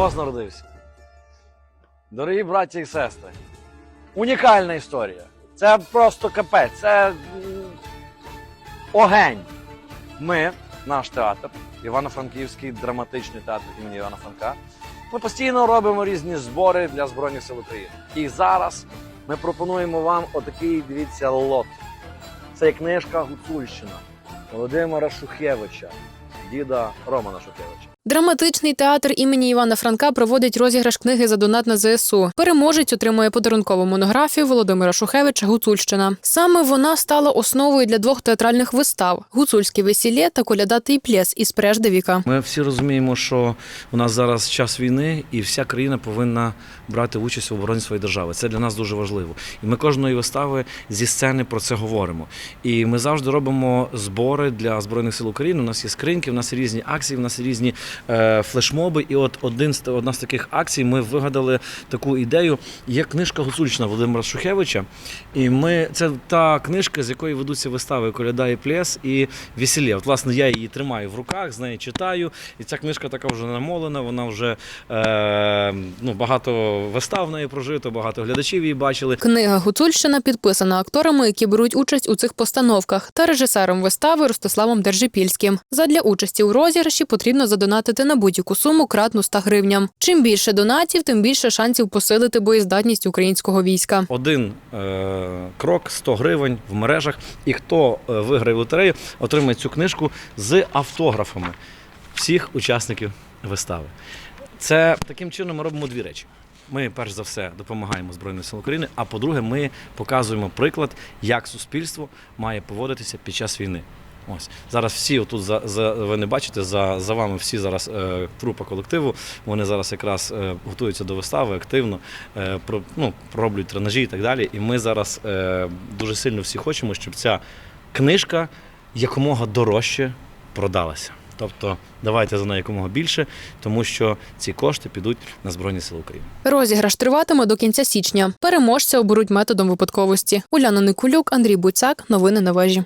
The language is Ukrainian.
Христос народився. Дорогі браті і сестри, унікальна історія. Це просто капець, це огень. Ми, наш театр, Івано-Франківський драматичний театр імені Івана Франка, ми постійно робимо різні збори для Збройних сил України. І зараз ми пропонуємо вам отакий, дивіться, лот. Це є книжка Гуцульщина Володимира Шухевича, діда Романа Шухевича. Драматичний театр імені Івана Франка проводить розіграш книги за донат на ЗСУ. Переможець отримує подарункову монографію Володимира Шухевича Гуцульщина. Саме вона стала основою для двох театральних вистав: Гуцульське весілє та колядатий плєс із прежде віка. Ми всі розуміємо, що у нас зараз час війни, і вся країна повинна брати участь в обороні своєї держави. Це для нас дуже важливо. І ми кожної вистави зі сцени про це говоримо. І ми завжди робимо збори для збройних сил України. У нас є скриньки, у нас різні акції, у нас різні флешмоби. І от один з одна з таких акцій ми вигадали таку ідею. Є книжка Гуцульщина Володимира Шухевича. І ми це та книжка, з якої ведуться вистави Коляда і Плєс і Весілля. От, власне, я її тримаю в руках, з неї читаю. І ця книжка така вже намолена, вона вже е, ну, багато вистав неї прожито, багато глядачів її бачили. Книга Гуцульщина підписана акторами, які беруть участь у цих постановках, та режисером вистави Ростиславом Держипільським. Задля участі у розіграші потрібно задонатити на будь-яку суму кратну 100 гривням. Чим більше донатів, тим більше шансів посилити боєздатність українського війська. Один е, крок, 100 гривень в мережах. І хто е, виграє лотерею, отримає цю книжку з автографами всіх учасників вистави. Це таким чином ми робимо дві речі. Ми, перш за все, допомагаємо Збройним силам України, а по-друге, ми показуємо приклад, як суспільство має поводитися під час війни. Ось зараз всі отут за, за ви не бачите за, за вами всі зараз е, трупа колективу. Вони зараз якраз е, готуються до вистави активно, е, про, ну, роблять тренажі і так далі. І ми зараз е, дуже сильно всі хочемо, щоб ця книжка якомога дорожче продалася. Тобто давайте за нею якомога більше, тому що ці кошти підуть на Збройні Сили України. Розіграш триватиме до кінця січня. Переможця оберуть методом випадковості. Уляна Никулюк, Андрій Буцяк. Новини на вежі.